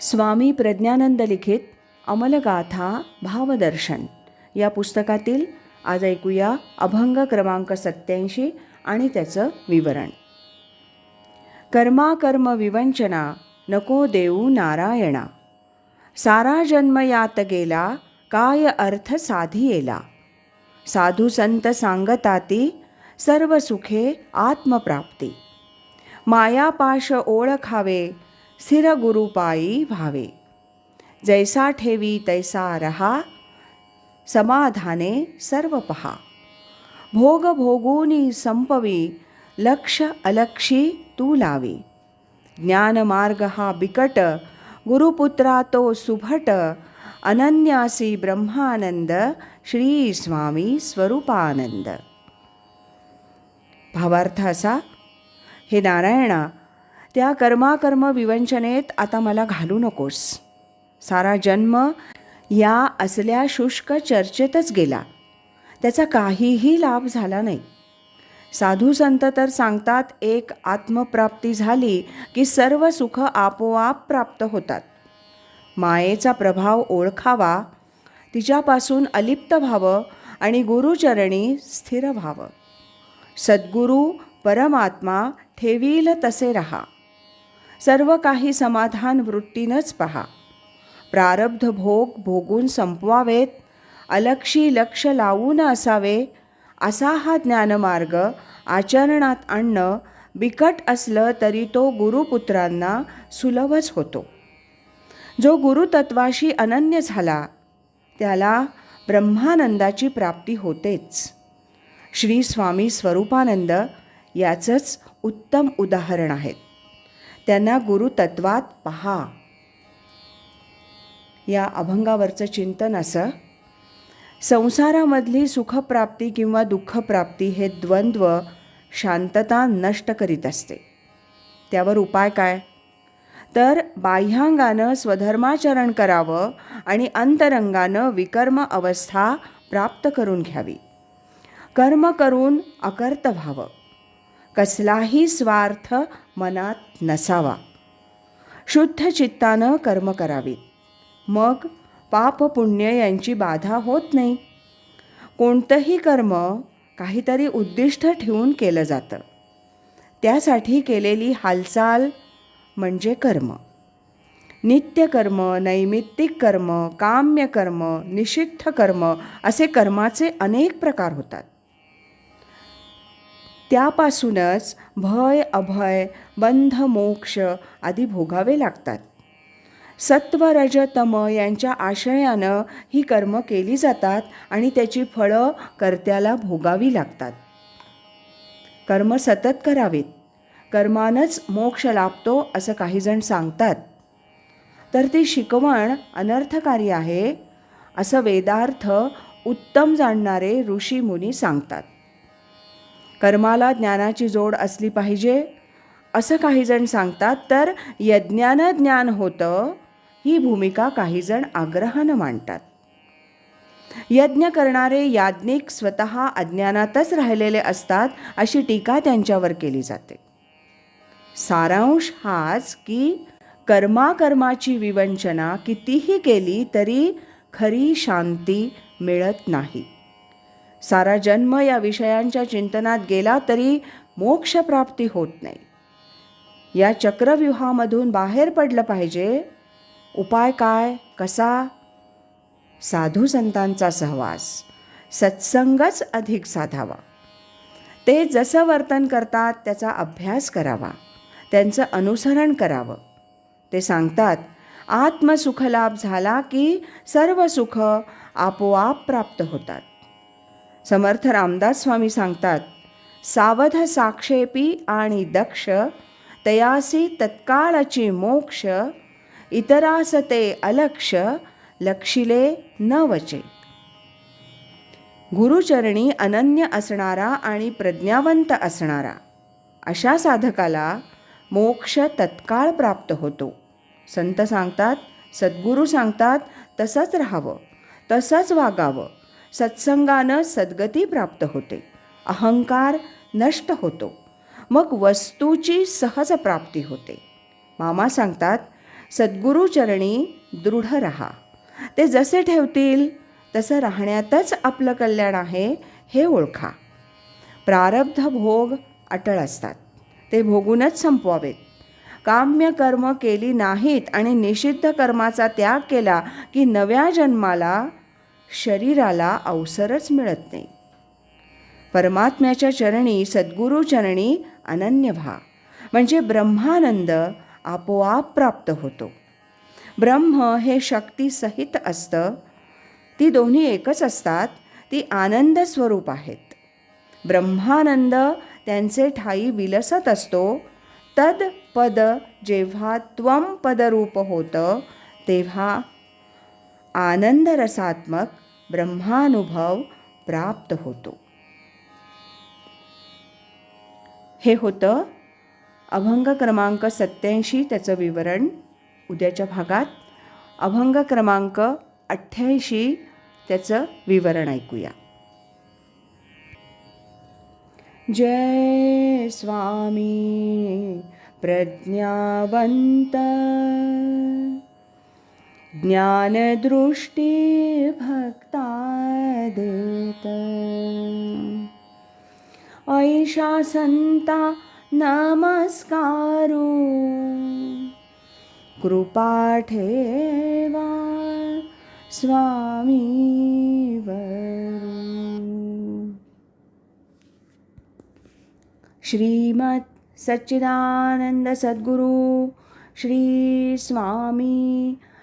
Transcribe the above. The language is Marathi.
स्वामी प्रज्ञानंद लिखित अमलगाथा भावदर्शन. या पुस्तकातील आज ऐकूया अभंग क्रमांक सत्याऐंशी आणि त्याचं विवरण. कर्माकर्म विवंचना नको देऊ नारायणा. सारा जन्म यात गेला काय अर्थ साधी येला साधू संत सांगताती सर्व सुखे आत्मप्राप्ती. मायापाश ओळखावे स्थिर गुरुपायी व्हावे जैसा ठेवी तैसा रहा समाधाने सर्व पहा। भोग भोगूनी संपवी लक्ष अलक्षी तू लावी। ज्ञानमार्ग हा बिकट गुरुपुत्रा तो सुभट। अनन्यासी ब्रह्मानंद श्री स्वामी स्वरूपानंद। भावार्थ असा हे नारायणा त्या कर्माकर्म विवंचनेत आता मला घालू नकोस. सारा जन्म या असल्या शुष्क चर्चेतच गेला. त्याचा काहीही लाभ झाला नाही. साधू संत तर सांगतात एक आत्मप्राप्ती झाली की सर्व सुख आपोआप प्राप्त होतात. मायेचा प्रभाव ओळखावा तिच्यापासून अलिप्त व्हावं आणि गुरुचरणी स्थिर व्हावं. सद्गुरू परमात्मा ठेवील तसे रहा. सर्व काही समाधान वृत्तीनंच पहा. प्रारब्ध भोग भोगून संपवावेत अलक्षी लक्ष लावून असावे असा हा ज्ञानमार्ग आचरणात आणणं बिकट असलं तरी तो गुरुपुत्रांना सुलभच होतो. जो गुरुतत्वाशी अनन्य झाला त्याला ब्रह्मानंदाची प्राप्ती होतेच. श्री स्वामी स्वरूपानंद याचंच उत्तम उदाहरण आहेत. त्यांना गुरुतत्वात पहा. या अभंगावरचं चिंतन असं संसारामधली सुखप्राप्ती किंवा दुःखप्राप्ती हे द्वंद्व शांतता नष्ट करीत असते. त्यावर उपाय काय? तर बाह्यांगानं स्वधर्माचरण करावं आणि अंतरंगानं विकर्म अवस्था प्राप्त करून घ्यावी. कर्म करून अकर्त व्हावं. कसलाही स्वार्थ मनात नसावा. शुद्ध चित्तानं कर्म करावीत. मग पाप पुण्य यांची बाधा होत नाही. कोणतंही कर्म काहीतरी उद्दिष्ट ठेवून केलं जातं. त्यासाठी केलेली हालचाल म्हणजे कर्म. नित्यकर्म नैमित्तिक कर्म काम्य कर्म निषिद्ध कर्म असे कर्माचे अनेक प्रकार होतात. त्यापासूनच भय अभय बंध मोक्ष आदी भोगावे लागतात. सत्व रज तम यांच्या आशयानं ही कर्म केली जातात आणि त्याची फळं कर्त्याला भोगावी लागतात. कर्म सतत करावेत. कर्मानच मोक्ष लाभतो असं काहीजण सांगतात. तर ती शिकवण अनर्थकारी आहे असं वेदार्थ उत्तम जाणणारे ऋषी मुनी सांगतात. कर्माला ज्ञानाची जोड असली पाहिजे असं काहीजण सांगतात तर यज्ञानं ज्ञान होतं ही भूमिका काहीजण आग्रहानं मांडतात. यज्ञ करणारे याज्ञिक स्वतः अज्ञानातच राहिलेले असतात अशी टीका त्यांच्यावर केली जाते. सारांश हाच की कर्माकर्माची विवंचना कितीही केली तरी खरी शांती मिळत नाही. सारा जन्म या विषयांच्या चिंतनात गेला तरी मोक्षप्राप्ती होत नाही. या चक्रव्यूहामधून बाहेर पडलं पाहिजे. उपाय काय? कसा? साधू संतांचा सहवास. सत्संगच अधिक साधावा. ते जसं वर्तन करतात त्याचा अभ्यास करावा. त्यांचं अनुसरण करावं. ते सांगतात आत्मसुखलाभ झाला की सर्व सुख आपोआप प्राप्त होतात. समर्थ रामदास स्वामी सांगतात सावध साक्षेपी आणि दक्ष तयासी तत्काळची मोक्ष इतरास ते अलक्ष लक्षिले न वचे. गुरुचरणी अनन्य असणारा आणि प्रज्ञावंत असणारा अशा साधकाला मोक्ष तत्काळ प्राप्त होतो. संत सांगतात सद्गुरू सांगतात तसंच राहावं तसंच वागावं सत्संगानं सद्गती प्राप्त होते. अहंकार नष्ट होतो. मग वस्तूची सहज प्राप्ती होते. मामा सांगतात सद्गुरूचरणी दृढ रहा. ते जसे ठेवतील तसं राहण्यातच आपलं कल्याण आहे हे ओळखा. प्रारब्ध भोग अटळ असतात. ते भोगूनच संपवावेत. काम्य कर्म केली नाहीत आणि निषिद्ध कर्माचा त्याग केला की नव्या जन्माला शरीराला अवसरच मिळत नाही. परमात्म्याच्या चरणी सद्गुरुचरणी अनन्य व्हा. म्हणजे ब्रह्मानंद आपोआप प्राप्त होतो. ब्रह्म हे शक्तीसहित असतं. ती दोन्ही एकच असतात. ती आनंद स्वरूप आहेत. ब्रह्मानंद त्यांचे ठाई विलसत असतो. तद पद जेव्हा त्वम पदरूप होतं तेव्हा आनंद रसात्मक ब्रह्मानुभव प्राप्त होतो. हे होतं अभंग क्रमांक सत्याऐंशी त्याचं विवरण. उद्याच्या भागात अभंग क्रमांक अठ्ठ्याऐंशी त्याचं विवरण ऐकूया. जय स्वामी प्रज्ञावंत. ज्ञानदृष्टी भक्ता देत ऐशा संता नमस्कारू। कृपाठेवा स्वामी श्रीमत सच्चिदानंद सद्गुरु श्री स्वामी